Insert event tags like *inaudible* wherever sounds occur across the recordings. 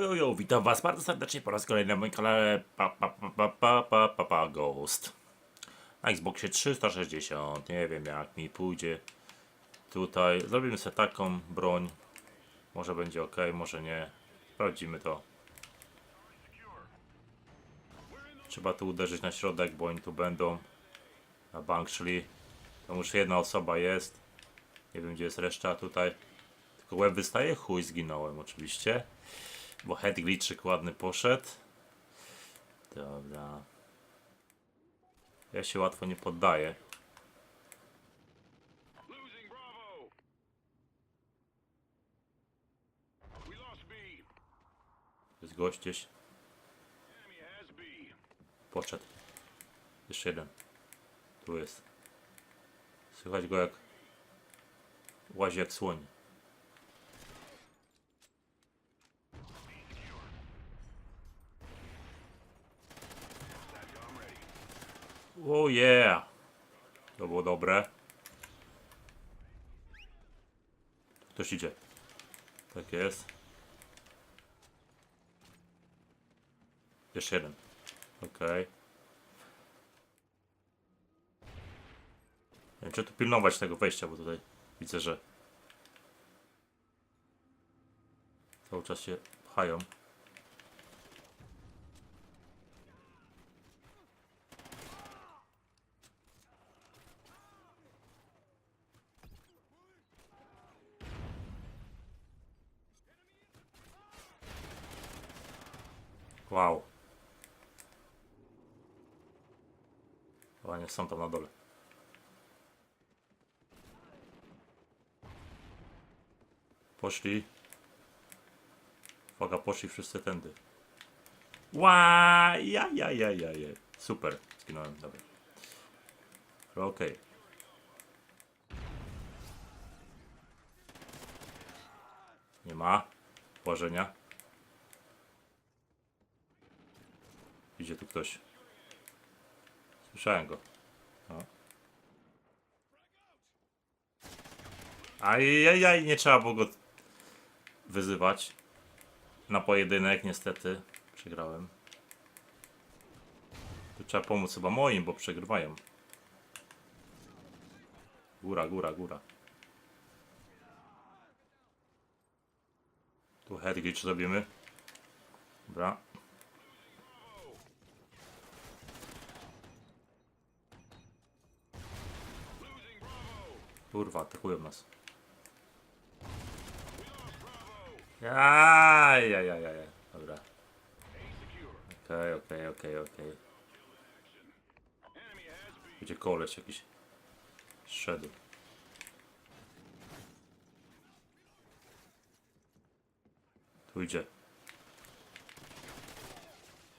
Jo, jo, witam was bardzo serdecznie po raz kolejny na moim kanale pa, pa, pa, pa, pa, pa, pa, pa, Ghost. Na Xboxie 360, nie wiem jak mi pójdzie. Tutaj zrobimy sobie taką broń. Może będzie ok, może nie. Sprawdzimy to. Trzeba tu uderzyć na środek, bo oni tu będą. Na bank szli. Tam już jedna osoba jest. Nie wiem gdzie jest reszta tutaj. Tylko łeb wystaje, chuj zginąłem oczywiście. Bo head glitchyk ładny poszedł. Dobra. Ja się łatwo nie poddaję. Jest gość gdzieś. Poszedł. Jeszcze jeden. Tu jest. Słychać go jak łazi jak słoń. Oh yeah! To było dobre. Ktoś idzie. Tak jest. Jeszcze jeden. Okej. Nie wiem, czy tu pilnować tego wejścia, bo tutaj widzę, że cały czas się pchają. Wow. Chyba nie są tam na dole. Poszli. Uwaga, poszli wszyscy tędy. Ła, ja, ja, ja, ja, ja. Super, zginąłem, dobra. Okej. Nie ma. Łażenia. Idzie tu ktoś. Słyszałem go. No. Ajajaj, nie trzeba było go wyzywać. Na pojedynek niestety przegrałem. Tu trzeba pomóc chyba moim, bo przegrywają. Góra, góra, góra. Tu head glitch zrobimy. Dobra. Kurwa, atakują nas. Ajajajajaj. Dobra. A secure. Okej, okej, okej, okej. Enemy has B. Gdzie koleś jakiś szedł. Tu idzie.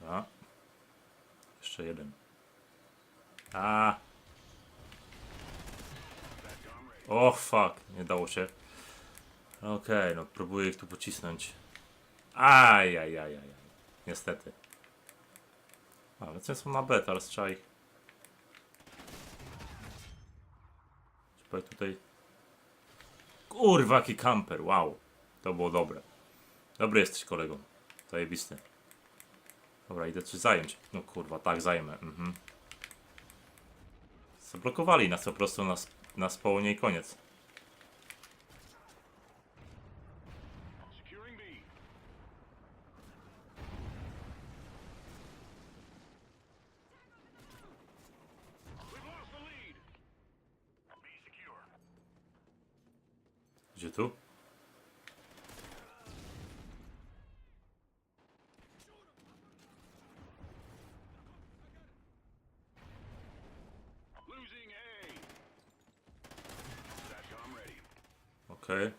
A. Jeszcze jeden. A. O fuck, nie dało się. Okej, no próbuję ich tu pocisnąć. Ajajajajaj. Niestety. A, lecę są na B, teraz trzeba ich Trzeba tutaj. Kurwa, jaki kamper, wow. To było dobre. Dobry jesteś kolegą. Zajebisty. Dobra, idę coś zająć. No kurwa, tak zajmę. Mhm. Zablokowali nas po prostu na, sp- na spawnie i koniec. Okej. Okay.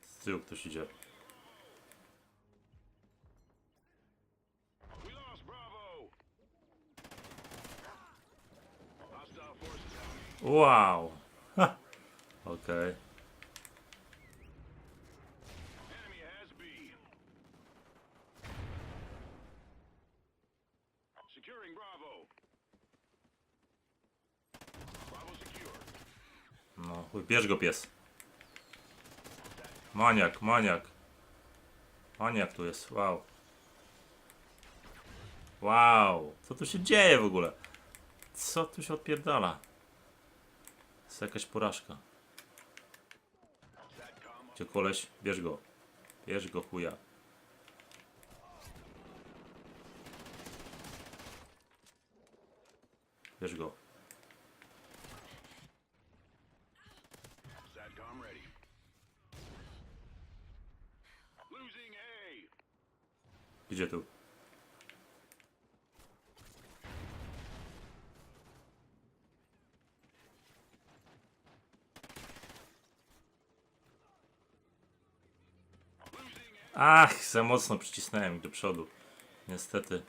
Z tyłu ktoś idzie. Wow. *laughs* Okej. Okay. Uj, bierz go pies. Maniak, maniak. Maniak tu jest, wow. Wow, co tu się dzieje w ogóle? Co tu się odpierdala? Jest jakaś porażka. Gdzie koleś? Bierz go. Bierz go chuja. Bierz go. Gdzie tu? Ach, za mocno przycisnąłem do przodu. Niestety.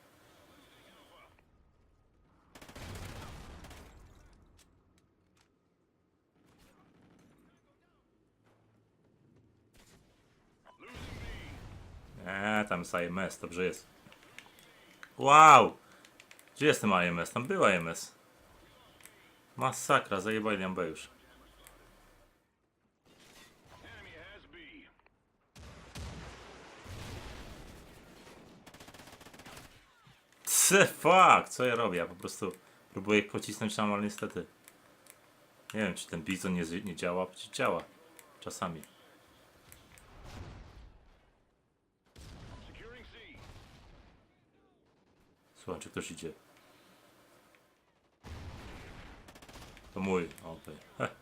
Jest IMS, dobrze jest. Wow! Gdzie jest ten IMS? Tam była IMS. Masakra, zajebali nam B już. Cy, fuck, co ja robię? Ja po prostu próbuję ich pocisnąć tam, ale niestety. Nie wiem, czy ten bizon nie, nie działa, działa. Czasami. Słuchaj, czy ktoś idzie. To mój, okej. Heh.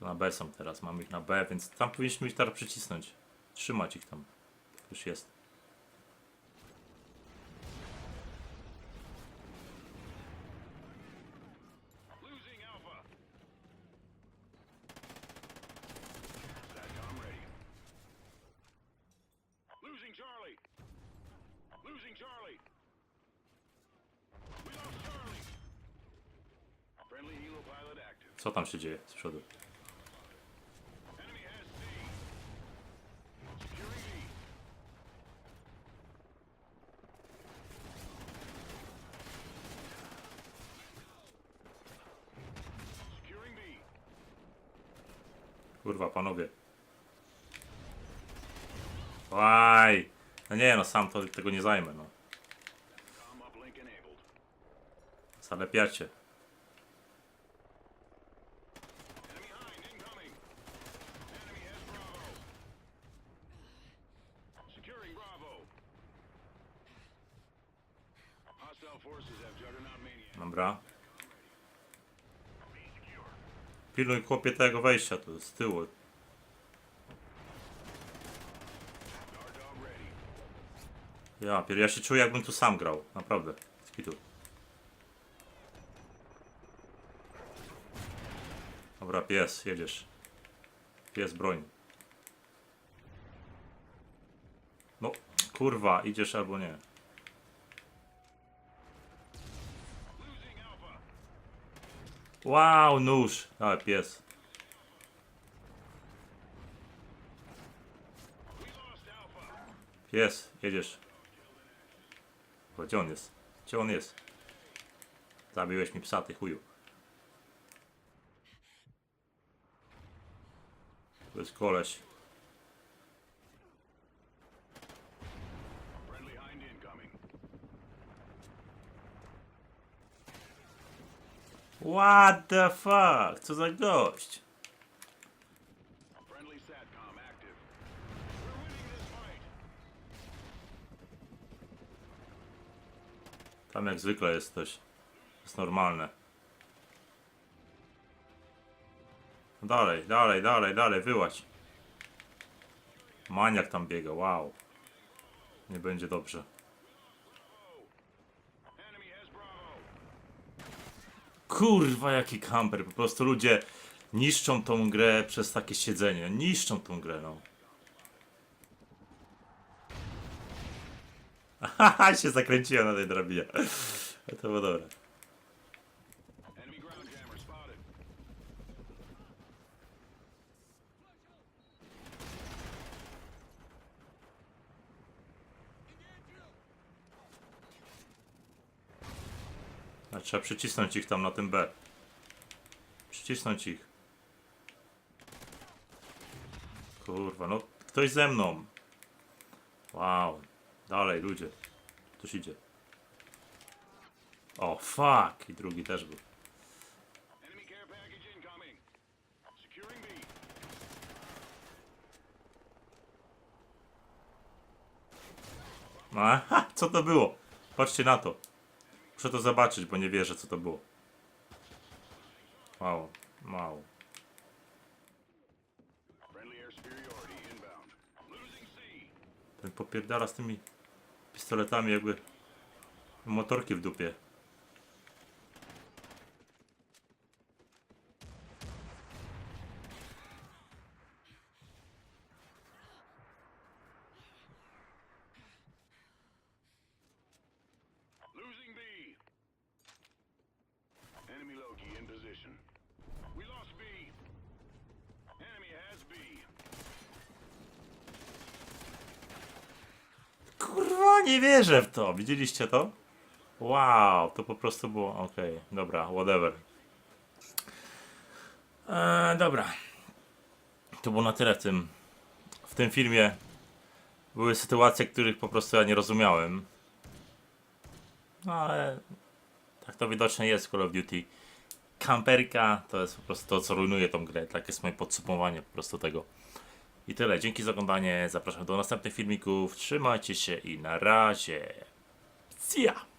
Na B są teraz, mamy ich na B, więc tam powinniśmy ich teraz przycisnąć. Trzymać ich tam. Już jest. Co tam się dzieje z przodu? Kurwa, panowie. Łaj! No nie, no sam to, tego nie zajmę, no. Zalepiacie. Dobra. Pilnuj chłopie tego wejścia tu, z tyłu. Ja, ja się czuję jakbym tu sam grał. Naprawdę. Skitu. Dobra, pies, jedziesz. Pies, broń. No, kurwa, idziesz albo nie. Wow, nóż. Ale pies. Pies, jedziesz. Gdzie on jest? Gdzie on jest? Zabiłeś mi psa, ty chuju. To jest koleś. What the fuck? Co za gość? Tam jak zwykle jest coś. jest normalne. No Dalej, dalej, dalej, dalej, wyłaź. Maniak tam biega, wow. Nie będzie dobrze. Kurwa, jaki kamper. Po prostu ludzie niszczą tą grę przez takie siedzenie. Niszczą tą grę, no. *laughs* Haha, się zakręciłem na tej drabinie. To było dobre. Trzeba przycisnąć ich tam na tym B. Przycisnąć ich. Kurwa, no ktoś ze mną. Wow. Dalej, ludzie. Ktoś idzie. O, fuck. I drugi też był. No, aha, co to było? Patrzcie na to. Muszę to zobaczyć, bo nie wierzę, co to było. Wow, wow. Ten popierdala z tymi pistoletami jakby motorki w dupie. Nie wierzę w to. Widzieliście to? Wow, to po prostu było. Okej, dobra, whatever. Eee, dobra. To było na tyle w tym, w tym filmie. Były sytuacje, których po prostu ja nie rozumiałem. No ale tak to widocznie jest w Call of Duty. Kamperka to jest po prostu to, co rujnuje tą grę. Tak jest moje podsumowanie po prostu tego. I tyle. Dzięki za oglądanie. Zapraszam do następnych filmików. Trzymajcie się i na razie. See ya!